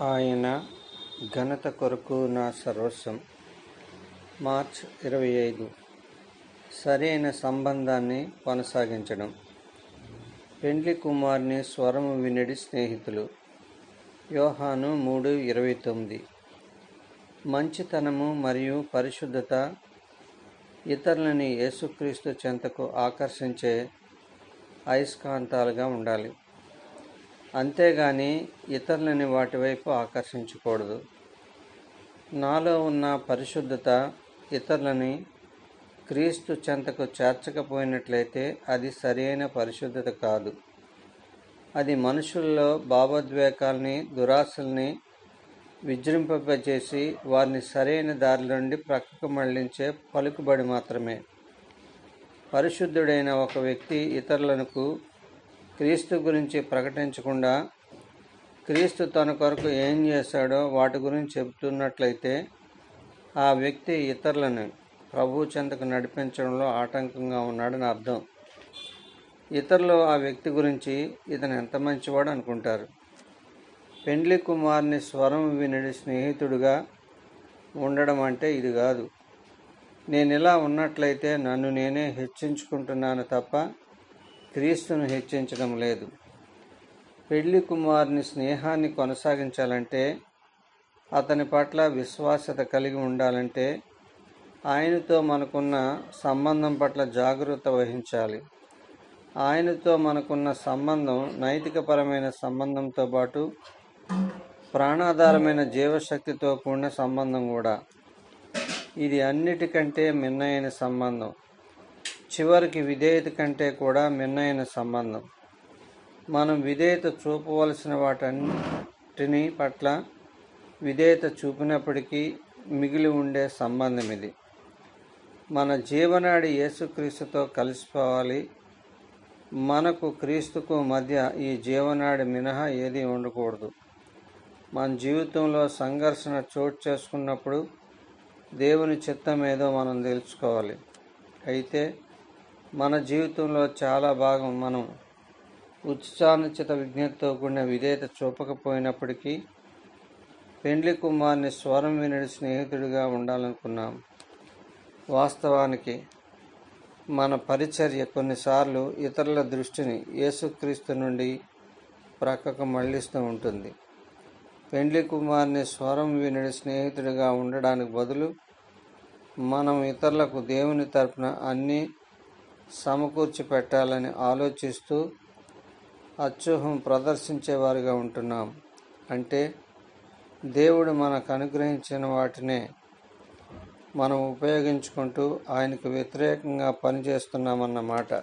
ఆయన ఘనత కొరకు నా సర్వస్వం. మార్చ్ ఇరవై ఐదు. సరైన సంబంధాన్ని కొనసాగించడం. పెండ్లి కుమార్ని స్వరము వినడి స్నేహితులు. యోహాను మూడు ఇరవై తొమ్మిది. మంచితనము మరియు పరిశుద్ధత ఇతరులని యేసుక్రీస్తు చెంతకు ఆకర్షించే అయస్కాంతాలుగా ఉండాలి. అంతేగాని ఇతరులని వాటి వైపు ఆకర్షించకూడదు. నాలో ఉన్న పరిశుద్ధత ఇతరులని క్రీస్తు చెంతకు చేర్చకపోయినట్లయితే అది సరైన పరిశుద్ధత కాదు. అది మనుషుల్లో భావోద్వేగాల్ని దురాశల్ని విజృంపజేసి వారిని సరైన దారి నుండి ప్రక్కకు మళ్ళించే పలుకుబడి మాత్రమే. పరిశుద్ధుడైన ఒక వ్యక్తి ఇతరులకు క్రీస్తు గురించి ప్రకటించకుండా క్రీస్తు తన కొరకు ఏం చేశాడో వాటి గురించి చెబుతున్నట్లయితే ఆ వ్యక్తి ఇతరులను ప్రభు చెంతకు నడిపించడంలో ఆటంకంగా ఉన్నాడని అర్థం. ఇతరులు ఆ వ్యక్తి గురించి ఇతను ఎంత మంచివాడు అనుకుంటారు? పెండ్లి కుమార్ని స్వరం వినడి స్నేహితుడుగా ఉండడం అంటే ఇది కాదు. నేను ఇలా ఉన్నట్లయితే నన్ను నేనే హెచ్చించుకుంటున్నాను తప్ప క్రీస్తును హెచ్చించడం లేదు. పెళ్ళి కుమారుని స్నేహాన్ని కొనసాగించాలంటే అతని పట్ల విశ్వాసత కలిగి ఉండాలంటే ఆయనతో మనకున్న సంబంధం పట్ల జాగ్రత్త వహించాలి. ఆయనతో మనకున్న సంబంధం నైతికపరమైన సంబంధంతో పాటు ప్రాణాధారమైన జీవశక్తితో కూడిన సంబంధం కూడా. ఇది అన్నిటికంటే మిన్నైన సంబంధం. చివరికి విధేయత కంటే కూడా మిన్నైన సంబంధం. మనం విధేయత చూపవలసిన వాటన్నిటిని పట్ల విధేయత చూపినప్పటికీ మిగిలి ఉండే సంబంధం ఇది. మన జీవనాడి యేసుక్రీస్తుతో కలిసిపోవాలి. మనకు క్రీస్తుకు మధ్య ఈ జీవనాడి మినహా ఏది ఉండకూడదు. మన జీవితంలో సంఘర్షణ చోటు చేసుకున్నప్పుడు దేవుని చిత్తం ఏదో మనం తెలుసుకోవాలి. అయితే మన జీవితంలో చాలా భాగం మనం ఉత్సాహనిచిత విజ్ఞతతో కూడిన విధేయత చూపకపోయినప్పటికీ పెండ్లి కుమార్ని స్వరం వినడి స్నేహితుడిగా ఉండాలనుకున్నాం. వాస్తవానికి మన పరిచర్య కొన్నిసార్లు ఇతరుల దృష్టిని యేసుక్రీస్తు నుండి ప్రక్కకు మళ్ళిస్తూ ఉంటుంది. పెండ్లి కుమార్ని స్వరం వినడి స్నేహితుడిగా ఉండడానికి బదులు మనం ఇతరులకు దేవుని తరపున అన్నీ సమకూర్చి పెట్టాలని ఆలోచిస్తూ అత్యూహం ప్రదర్శించేవారిగా ఉంటున్నాం. అంటే దేవుడు మనకు అనుగ్రహించిన వాటినే మనం ఉపయోగించుకుంటూ ఆయనకు వ్యతిరేకంగా పనిచేస్తున్నామన్నమాట.